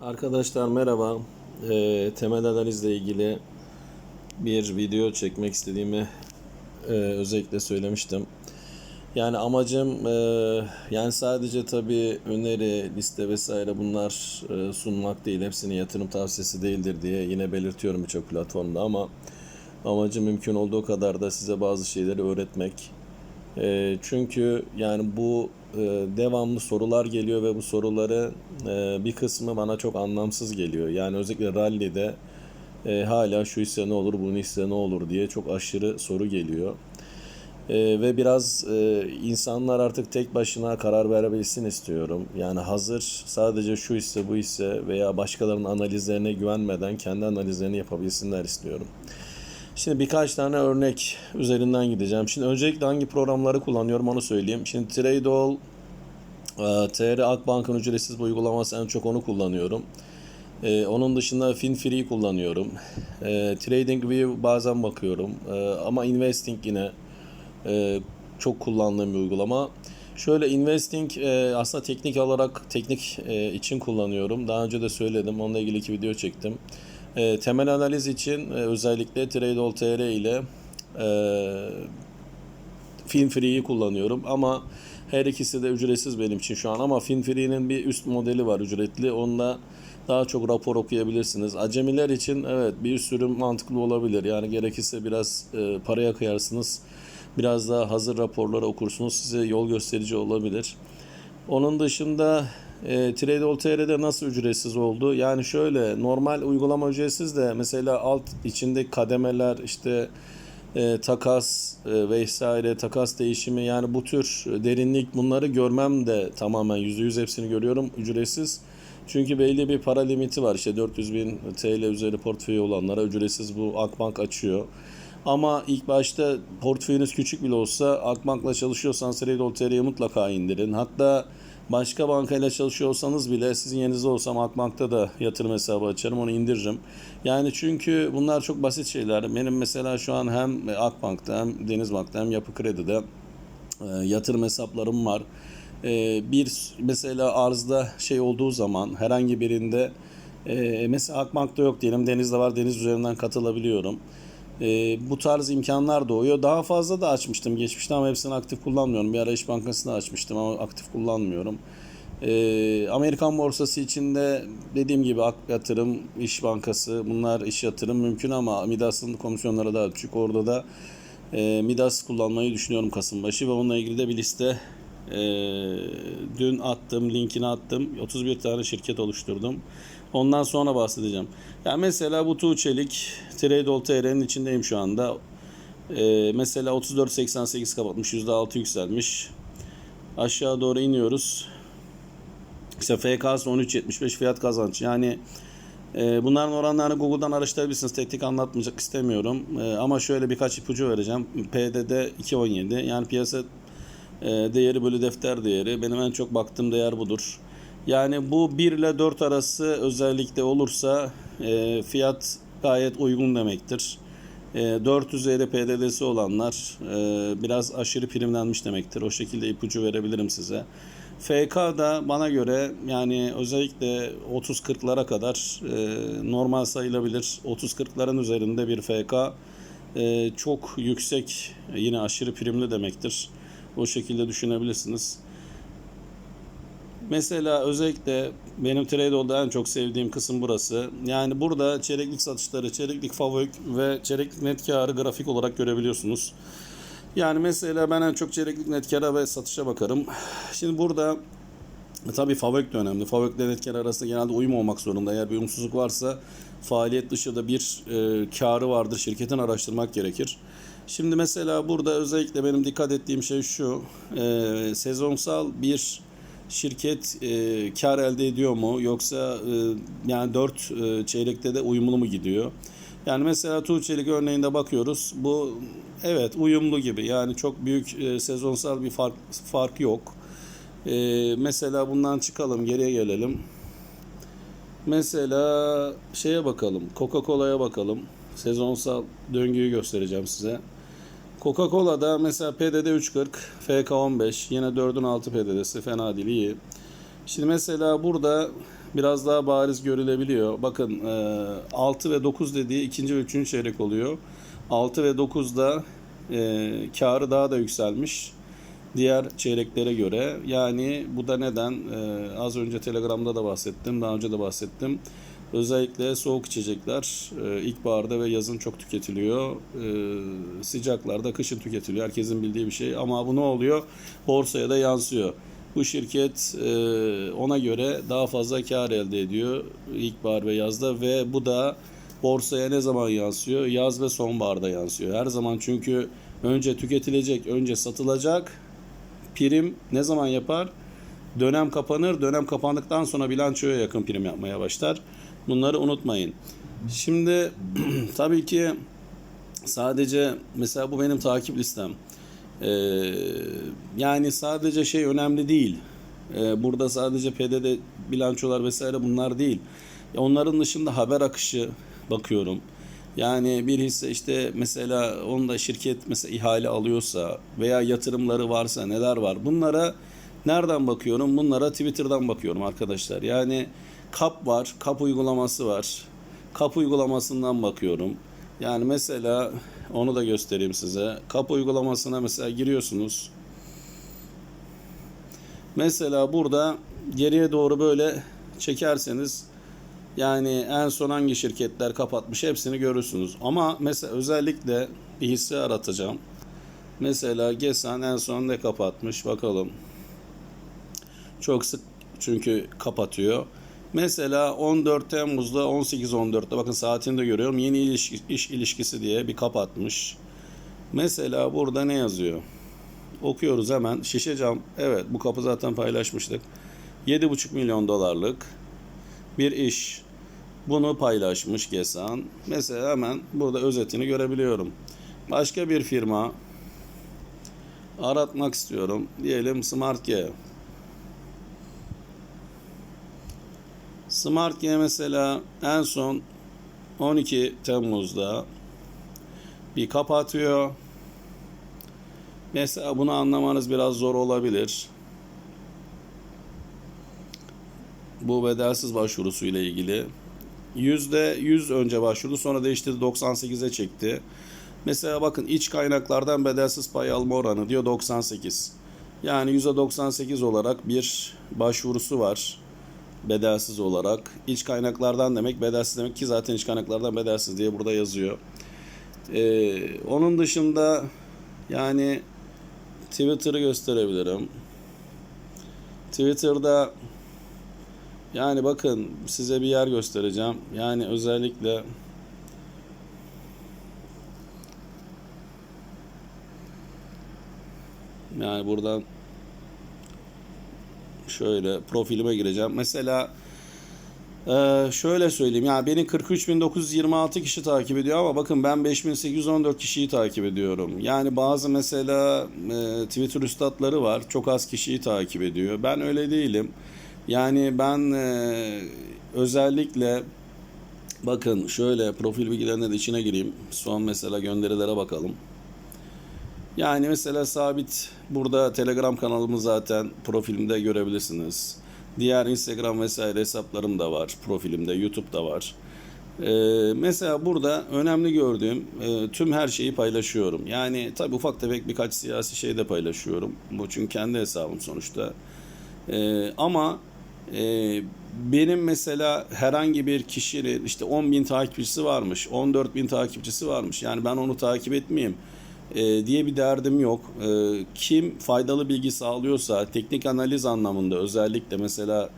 Arkadaşlar merhaba. Ee, temel analizle ilgili bir video çekmek istediğimi e, özellikle söylemiştim. Yani amacım e, yani sadece tabii öneri, liste vesaire bunlar e, sunmak değil. Hepsinin yatırım tavsiyesi değildir diye yine belirtiyorum birçok platformda ama amacım mümkün olduğu kadar da size bazı şeyleri öğretmek. E, çünkü yani bu e, devamlı sorular geliyor ve bu soruları e, bir kısmı bana çok anlamsız geliyor. Yani özellikle rally'de e, hala şu hisse ne olur, bunu hisse ne olur diye çok aşırı soru geliyor. E, ve biraz e, insanlar artık tek başına karar verebilsin istiyorum. Yani hazır sadece şu hisse bu hisse veya başkalarının analizlerine güvenmeden kendi analizlerini yapabilsinler istiyorum. Şimdi birkaç tane örnek üzerinden gideceğim. Şimdi öncelikle hangi programları kullanıyorum onu söyleyeyim. Şimdi Tradeall, e, TR Akbank'ın ücretsiz uygulaması en çok onu kullanıyorum. E, onun dışında FinFree kullanıyorum. E, TradingView bazen bakıyorum. E, ama Investing yine e, çok kullandığım bir uygulama. Şöyle Investing e, aslında teknik olarak teknik e, için kullanıyorum. Daha önce de söyledim. Onunla ilgili iki video çektim. E, temel analiz için e, özellikle Tradeall TR ile e, FinFree'yi kullanıyorum ama her ikisi de ücretsiz benim için şu an ama FinFree'nin bir üst modeli var ücretli. Onunla daha çok rapor okuyabilirsiniz. Acemiler için evet bir sürüm mantıklı olabilir. Yani gerekirse biraz e, paraya kıyarsınız. Biraz daha hazır raporları okursunuz. Size yol gösterici olabilir. Onun dışında e, Tradeall TR'de nasıl ücretsiz oldu? Yani şöyle normal uygulama ücretsiz de mesela alt içinde kademeler işte e, takas e, vesaire takas değişimi yani bu tür derinlik bunları görmem de tamamen %100 hepsini görüyorum ücretsiz. Çünkü belli bir para limiti var işte 400 bin TL üzeri portföyü olanlara ücretsiz bu Akbank açıyor. Ama ilk başta portföyünüz küçük bile olsa Akbank'la çalışıyorsanız Tradeall TR'yi mutlaka indirin. Hatta başka bankayla çalışıyorsanız bile sizin yerinizde olsam Akbank'ta da yatırım hesabı açarım onu indiririm. Yani çünkü bunlar çok basit şeyler. Benim mesela şu an hem Akbank'ta hem Denizbank'ta hem Yapı Kredi'de e, yatırım hesaplarım var. E, bir mesela arzda şey olduğu zaman herhangi birinde e, mesela Akbank'ta yok diyelim Deniz'de var Deniz üzerinden katılabiliyorum. E, bu tarz imkanlar doğuyor. Daha fazla da açmıştım geçmişte ama hepsini aktif kullanmıyorum. Bir ara İş Bankası'nda açmıştım ama aktif kullanmıyorum. E, Amerikan borsası içinde dediğim gibi Ak Yatırım, İş Bankası bunlar iş yatırım mümkün ama Midas'ın komisyonları daha düşük. Orada da e, Midas kullanmayı düşünüyorum Kasımbaşı ve onunla ilgili de bir liste e, dün attım, linkini attım. 31 tane şirket oluşturdum. Ondan sonra bahsedeceğim. Yani mesela bu Tuğçelik Tradeall TR'nin içindeyim şu anda. E, mesela 34.88 kapatmış, %6 yükselmiş. Aşağı doğru iniyoruz. İşte FK'sı 13.75 fiyat kazanç. Yani e, bunların oranlarını Google'dan araştırabilirsiniz. Tek tek anlatmayacak istemiyorum. E, ama şöyle birkaç ipucu vereceğim. PDD 2.17 yani piyasa e, değeri bölü defter değeri. Benim en çok baktığım değer budur. Yani bu 1 ile 4 arası özellikle olursa e, fiyat gayet uygun demektir. E, 4 üzeri PDD'si olanlar e, biraz aşırı primlenmiş demektir. O şekilde ipucu verebilirim size. FK da bana göre yani özellikle 30-40'lara kadar e, normal sayılabilir. 30-40'ların üzerinde bir FK e, çok yüksek yine aşırı primli demektir. O şekilde düşünebilirsiniz. Mesela özellikle benim Tradeall'da en çok sevdiğim kısım burası. Yani burada çeyreklik satışları, çeyreklik favorik ve çeyreklik net karı grafik olarak görebiliyorsunuz. Yani mesela ben en çok çeyreklik net kara ve satışa bakarım. Şimdi burada tabii favorik de önemli. Favorik ile net kar arasında genelde uyum olmak zorunda. Eğer bir uyumsuzluk varsa faaliyet dışı da bir e, karı vardır. Şirketin araştırmak gerekir. Şimdi mesela burada özellikle benim dikkat ettiğim şey şu. E, sezonsal bir şirket e, kar elde ediyor mu yoksa e, yani 4 e, çeyrekte de uyumlu mu gidiyor? Yani mesela Tuğçelik örneğinde bakıyoruz. Bu evet uyumlu gibi. Yani çok büyük e, sezonsal bir fark fark yok. E, mesela bundan çıkalım, geriye gelelim. Mesela şeye bakalım. Coca-Cola'ya bakalım. Sezonsal döngüyü göstereceğim size. Coca-Cola'da mesela PDD 3.40, FK 15, yine 4'ün 6 PDD'si fena değil iyi. Şimdi mesela burada biraz daha bariz görülebiliyor. Bakın e, 6 ve 9 dediği ikinci ve üçüncü çeyrek oluyor. 6 ve 9'da e, karı daha da yükselmiş diğer çeyreklere göre. Yani bu da neden? E, az önce Telegram'da da bahsettim, daha önce de bahsettim. Özellikle soğuk içecekler e, ilkbaharda ve yazın çok tüketiliyor. E, sıcaklarda kışın tüketiliyor. Herkesin bildiği bir şey. Ama bu ne oluyor? Borsaya da yansıyor. Bu şirket e, ona göre daha fazla kar elde ediyor ilkbahar ve yazda ve bu da borsaya ne zaman yansıyor? Yaz ve sonbaharda yansıyor. Her zaman çünkü önce tüketilecek, önce satılacak. Prim ne zaman yapar? Dönem kapanır. Dönem kapandıktan sonra bilançoya yakın prim yapmaya başlar. Bunları unutmayın. Şimdi tabii ki sadece mesela bu benim takip listem. Ee, yani sadece şey önemli değil. Ee, burada sadece PDD bilançolar vesaire bunlar değil. Onların dışında haber akışı bakıyorum. Yani bir hisse işte mesela onda şirket mesela ihale alıyorsa veya yatırımları varsa neler var bunlara nereden bakıyorum? Bunlara Twitter'dan bakıyorum arkadaşlar. Yani KAP var, KAP uygulaması var. KAP uygulamasından bakıyorum. Yani mesela onu da göstereyim size. KAP uygulamasına mesela giriyorsunuz. Mesela burada geriye doğru böyle çekerseniz yani en son hangi şirketler kapatmış hepsini görürsünüz. Ama mesela özellikle bir hisse aratacağım. Mesela Gesan en son ne kapatmış bakalım. Çok sık çünkü kapatıyor. Mesela 14 Temmuz'da 18.14'te bakın saatini de görüyorum. Yeni ilişki, iş ilişkisi diye bir kapatmış. Mesela burada ne yazıyor? Okuyoruz hemen. Şişe cam. Evet bu kapı zaten paylaşmıştık. 7,5 milyon dolarlık bir iş. Bunu paylaşmış Gesan. Mesela hemen burada özetini görebiliyorum. Başka bir firma aratmak istiyorum. Diyelim Smart G. Smart G mesela en son 12 Temmuz'da bir kapatıyor. Mesela bunu anlamanız biraz zor olabilir. Bu bedelsiz başvurusu ile ilgili. Yüzde 100 önce başvurdu sonra değiştirdi 98'e çekti. Mesela bakın iç kaynaklardan bedelsiz pay alma oranı diyor 98. Yani %98 olarak bir başvurusu var bedelsiz olarak. İç kaynaklardan demek bedelsiz demek ki zaten iç kaynaklardan bedelsiz diye burada yazıyor. Ee, onun dışında yani Twitter'ı gösterebilirim. Twitter'da yani bakın size bir yer göstereceğim. Yani özellikle yani buradan şöyle profilime gireceğim. Mesela e, şöyle söyleyeyim. Yani beni 43.926 kişi takip ediyor ama bakın ben 5.814 kişiyi takip ediyorum. Yani bazı mesela e, Twitter üstadları var. Çok az kişiyi takip ediyor. Ben öyle değilim. Yani ben e, özellikle bakın şöyle profil bilgilerine de içine gireyim. Son mesela gönderilere bakalım. Yani mesela sabit burada Telegram kanalımı zaten profilimde görebilirsiniz. Diğer Instagram vesaire hesaplarım da var profilimde, YouTube'da var. Ee, mesela burada önemli gördüğüm e, tüm her şeyi paylaşıyorum. Yani tabi ufak tefek birkaç siyasi şey de paylaşıyorum. Bu çünkü kendi hesabım sonuçta. Ee, ama e, benim mesela herhangi bir kişinin işte 10 bin takipçisi varmış, 14 bin takipçisi varmış. Yani ben onu takip etmeyeyim e, diye bir derdim yok. E, kim faydalı bilgi sağlıyorsa teknik analiz anlamında özellikle mesela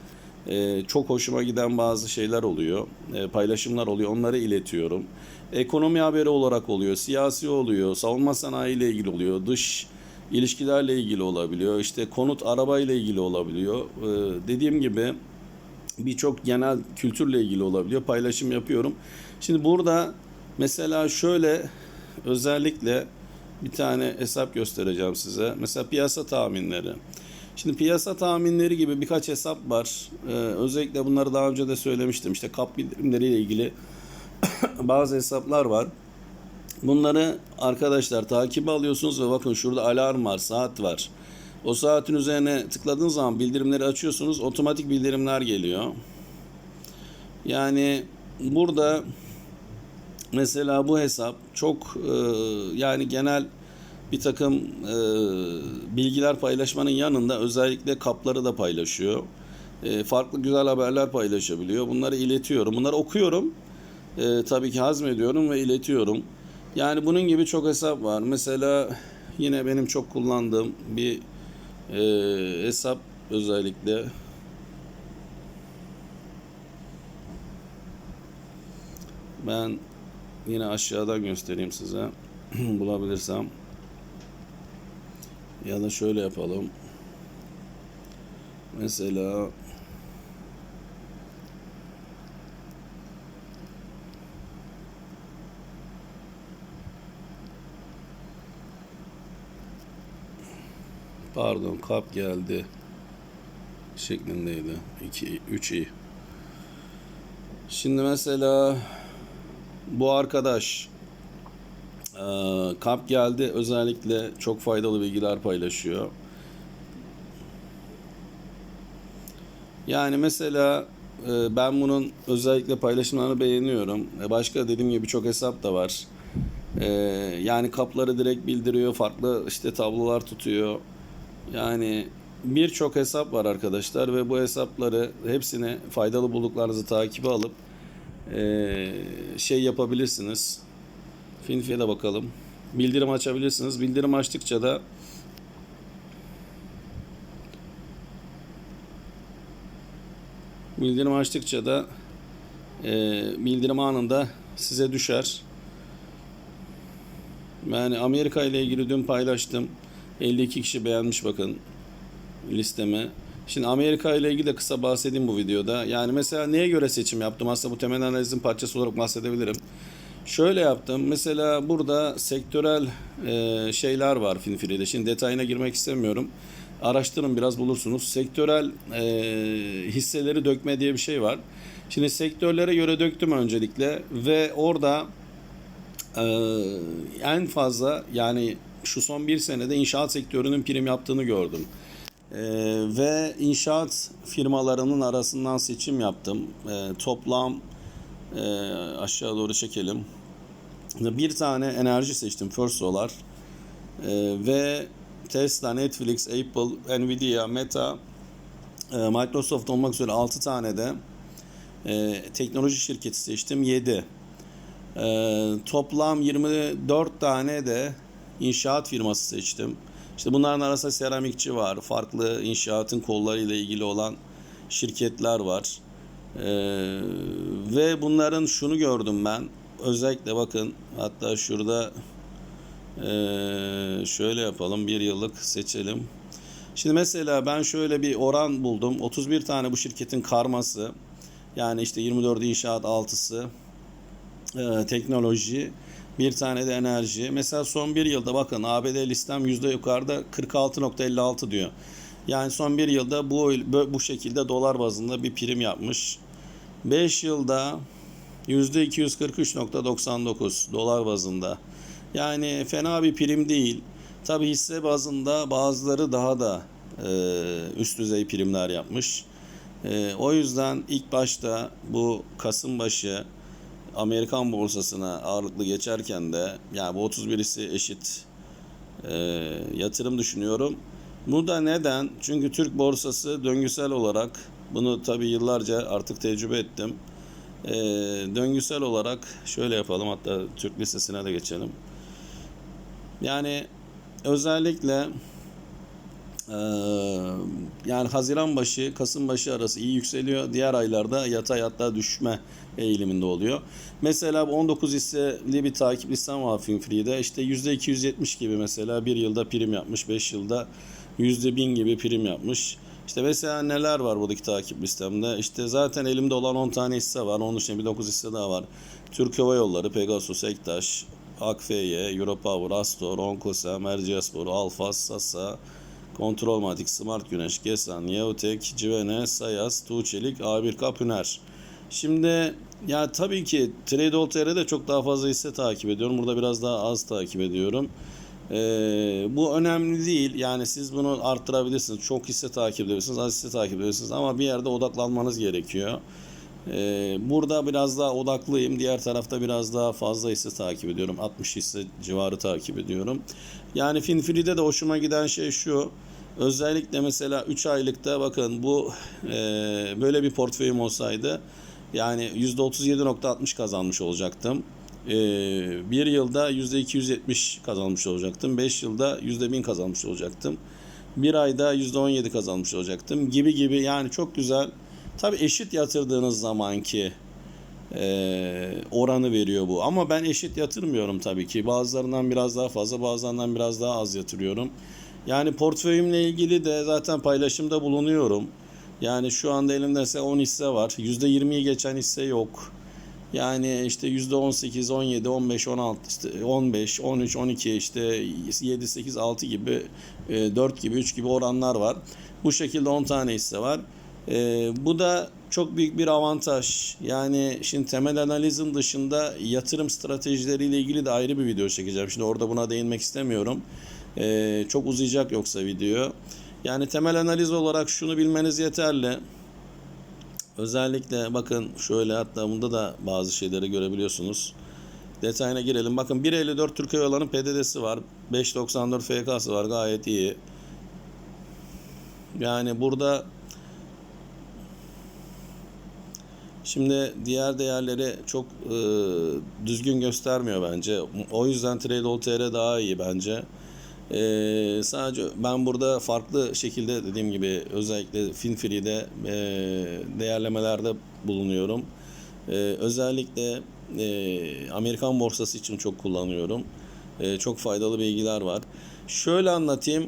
e, çok hoşuma giden bazı şeyler oluyor, paylaşımlar oluyor, onları iletiyorum. Ekonomi haberi olarak oluyor, siyasi oluyor, savunma sanayi ile ilgili oluyor, dış ilişkilerle ilgili olabiliyor, işte konut araba ile ilgili olabiliyor. Dediğim gibi birçok genel kültürle ilgili olabiliyor. Paylaşım yapıyorum. Şimdi burada mesela şöyle özellikle bir tane hesap göstereceğim size. Mesela piyasa tahminleri. Şimdi piyasa tahminleri gibi birkaç hesap var. Ee, özellikle bunları daha önce de söylemiştim. İşte kap bildirimleriyle ilgili bazı hesaplar var. Bunları arkadaşlar takibe alıyorsunuz ve bakın şurada alarm var, saat var. O saatin üzerine tıkladığınız zaman bildirimleri açıyorsunuz. Otomatik bildirimler geliyor. Yani burada mesela bu hesap çok e, yani genel bir takım e, bilgiler paylaşmanın yanında özellikle kapları da paylaşıyor. E, farklı güzel haberler paylaşabiliyor. Bunları iletiyorum. Bunları okuyorum. E, tabii ki hazmediyorum ve iletiyorum. Yani bunun gibi çok hesap var. Mesela yine benim çok kullandığım bir e, hesap özellikle ben yine aşağıdan göstereyim size. Bulabilirsem. Ya da şöyle yapalım. Mesela pardon kap geldi şeklindeydi. 2 3 i. Şimdi mesela bu arkadaş e, kap geldi özellikle çok faydalı bilgiler paylaşıyor. Yani mesela e, ben bunun özellikle paylaşımlarını beğeniyorum. E, Başka dediğim gibi çok hesap da var. E, Yani kapları direkt bildiriyor, farklı işte tablolar tutuyor. Yani birçok hesap var arkadaşlar ve bu hesapları hepsini faydalı bulduklarınızı takibe alıp e, şey yapabilirsiniz. Finfi'ye de bakalım. Bildirim açabilirsiniz. Bildirim açtıkça da bildirim açtıkça da e, bildirim anında size düşer. Yani Amerika ile ilgili dün paylaştım. 52 kişi beğenmiş bakın listeme. Şimdi Amerika ile ilgili de kısa bahsedeyim bu videoda. Yani mesela neye göre seçim yaptım? Aslında bu temel analizin parçası olarak bahsedebilirim. Şöyle yaptım. Mesela burada sektörel e, şeyler var Finfree'de. Şimdi detayına girmek istemiyorum. Araştırın biraz bulursunuz. Sektörel e, hisseleri dökme diye bir şey var. Şimdi sektörlere göre döktüm öncelikle ve orada e, en fazla yani şu son bir senede inşaat sektörünün prim yaptığını gördüm. Ee, ve inşaat firmalarının arasından seçim yaptım. Ee, toplam e, aşağı doğru çekelim. Bir tane enerji seçtim First Solar. Ee, ve Tesla, Netflix, Apple, Nvidia, Meta, e, Microsoft olmak üzere 6 tane de e, teknoloji şirketi seçtim. 7. Ee, toplam 24 tane de inşaat firması seçtim. İşte bunların arasında seramikçi var, farklı inşaatın kollarıyla ilgili olan şirketler var. Ee, ve bunların şunu gördüm ben. Özellikle bakın hatta şurada ee, şöyle yapalım bir yıllık seçelim. Şimdi mesela ben şöyle bir oran buldum. 31 tane bu şirketin karması. Yani işte 24 inşaat altısı e, teknoloji bir tane de enerji. Mesela son bir yılda bakın ABD listem yüzde yukarıda 46.56 diyor. Yani son bir yılda bu bu şekilde dolar bazında bir prim yapmış. 5 yılda yüzde 243.99 dolar bazında. Yani fena bir prim değil. Tabi hisse bazında bazıları daha da e, üst düzey primler yapmış. E, o yüzden ilk başta bu Kasım başı Amerikan borsasına ağırlıklı geçerken de yani bu 31'isi eşit e, yatırım düşünüyorum. Bu da neden? Çünkü Türk borsası döngüsel olarak bunu tabi yıllarca artık tecrübe ettim. E, döngüsel olarak şöyle yapalım hatta Türk listesine de geçelim. Yani özellikle yani Haziran başı, Kasım başı arası iyi yükseliyor. Diğer aylarda yatay hatta düşme eğiliminde oluyor. Mesela 19 hisseli bir takip listem var Finfree'de. İşte %270 gibi mesela bir yılda prim yapmış, 5 yılda %1000 gibi prim yapmış. İşte mesela neler var buradaki takip listemde? İşte zaten elimde olan 10 tane hisse var. Onun dışında bir 9 hisse daha var. Türk Hava Yolları, Pegasus, Ektaş, Akfeye, Europower, Astor, Onkosem, Erciyesspor, Alfa, Sasa, Kontrolmatik, Smart Güneş, Gesan, Yeotek, Civene, Sayas, Tuğçelik, A1 Kapüner. Şimdi ya tabii ki Trade.tr'de çok daha fazla hisse takip ediyorum. Burada biraz daha az takip ediyorum. Ee, bu önemli değil. Yani siz bunu arttırabilirsiniz. Çok hisse takip edebilirsiniz, az hisse takip edebilirsiniz. Ama bir yerde odaklanmanız gerekiyor. Ee, burada biraz daha odaklıyım. Diğer tarafta biraz daha fazla hisse takip ediyorum. 60 hisse civarı takip ediyorum. Yani Finfree'de de hoşuma giden şey şu. Özellikle mesela 3 aylıkta bakın bu e, böyle bir portföyüm olsaydı yani %37.60 kazanmış olacaktım. E, bir yılda %270 kazanmış olacaktım. 5 yılda %1000 kazanmış olacaktım. Bir ayda %17 kazanmış olacaktım gibi gibi yani çok güzel. Tabi eşit yatırdığınız zamanki e, oranı veriyor bu. Ama ben eşit yatırmıyorum tabii ki. Bazılarından biraz daha fazla, bazılarından biraz daha az yatırıyorum. Yani portföyümle ilgili de zaten paylaşımda bulunuyorum. Yani şu anda elimde ise 10 hisse var. %20'yi geçen hisse yok. Yani işte %18, 17, 15, 16, işte 15, 13, 12, işte 7, 8, 6 gibi, 4 gibi, 3 gibi oranlar var. Bu şekilde 10 tane hisse var. Ee, bu da çok büyük bir avantaj. Yani şimdi temel analizin dışında yatırım stratejileriyle ilgili de ayrı bir video çekeceğim. Şimdi orada buna değinmek istemiyorum. Ee, çok uzayacak yoksa video. Yani temel analiz olarak şunu bilmeniz yeterli. Özellikle bakın şöyle hatta bunda da bazı şeyleri görebiliyorsunuz. Detayına girelim. Bakın 1.54 Türk Hava Yolları'nın PDD'si var. 5.94 FK'sı var. Gayet iyi. Yani burada Şimdi diğer değerleri çok e, düzgün göstermiyor bence. O yüzden Trade.tr daha iyi bence. E, sadece ben burada farklı şekilde dediğim gibi özellikle Finfree'de e, değerlemelerde bulunuyorum. E, özellikle e, Amerikan borsası için çok kullanıyorum. E, çok faydalı bilgiler var. Şöyle anlatayım.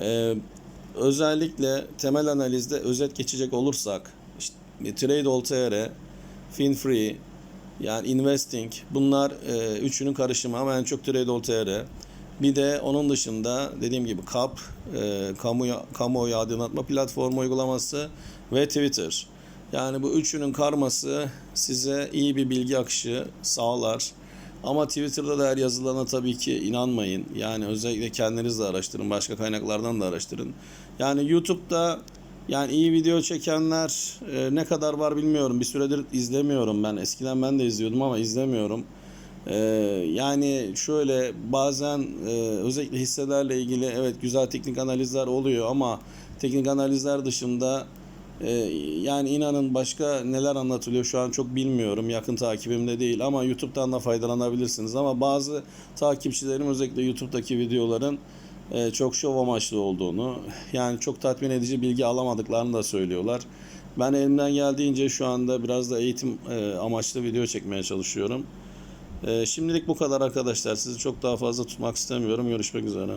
E, özellikle temel analizde özet geçecek olursak işte Trade.tr, Finfree, yani Investing bunlar e, üçünün karışımı ama en çok Trade.tr. Bir de onun dışında dediğim gibi KAP, e, kamu, kamuoyu aydınlatma platformu uygulaması ve Twitter. Yani bu üçünün karması size iyi bir bilgi akışı sağlar. Ama Twitter'da da her yazılarına tabii ki inanmayın. Yani özellikle kendiniz de araştırın, başka kaynaklardan da araştırın. Yani YouTube'da yani iyi video çekenler e, ne kadar var bilmiyorum. Bir süredir izlemiyorum ben. Eskiden ben de izliyordum ama izlemiyorum. E, yani şöyle bazen e, özellikle hisselerle ilgili evet güzel teknik analizler oluyor ama teknik analizler dışında e, yani inanın başka neler anlatılıyor şu an çok bilmiyorum. Yakın takibimde değil ama YouTube'dan da faydalanabilirsiniz. Ama bazı takipçilerim özellikle YouTube'daki videoların çok şov amaçlı olduğunu yani çok tatmin edici bilgi alamadıklarını da söylüyorlar. Ben elimden geldiğince şu anda biraz da eğitim e, amaçlı video çekmeye çalışıyorum. E, şimdilik bu kadar arkadaşlar. Sizi çok daha fazla tutmak istemiyorum. Görüşmek üzere.